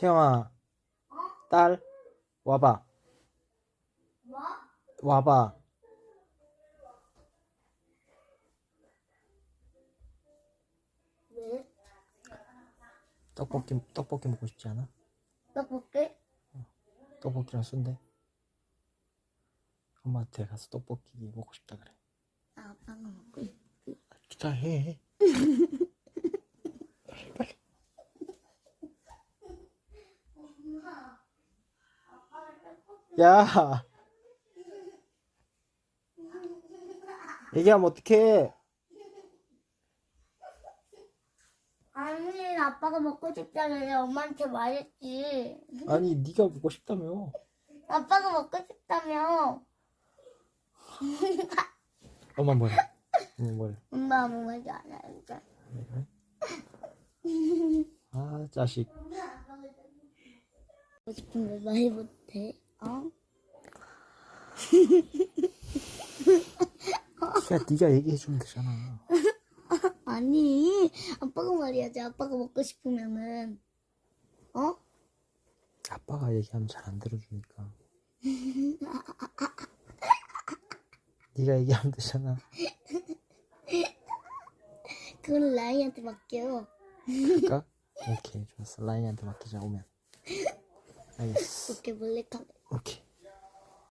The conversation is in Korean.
채영아, 딸, 와봐. 뭐? 와봐. 왜? 떡볶이, 떡볶이 먹고 싶지 않아? 떡볶이? 떡볶이랑 순대? 엄마한테 가서 떡볶이 먹고 싶다 그래. 아, 아빠가 먹고 싶 자, 해. 해. 야! 얘기하면 어떡해? 아니, 아빠가 먹고 싶다며 엄마한테 말했지. 아니, 네가 먹고 싶다며. 아빠가 먹고 싶다며. 엄마 뭐래? 엄마 뭐래? 엄마 아무 말도 안 하니까. 아, 자식. 먹고 싶은 걸말 못해. 어? 야, 네가 얘기해 주면 되잖아. 아니, 아빠가 말해야지. 아빠가 먹고 싶으면은. 어? 아빠가 얘기하면 잘 안 들어주니까. 네가 얘기하면 되잖아. 그건 라이한테 맡겨. 그럴까? 오케이, 좋았어. 라인한테 맡기자, 오면. 알겠어. 그렇게 몰래 카메라. 오케이.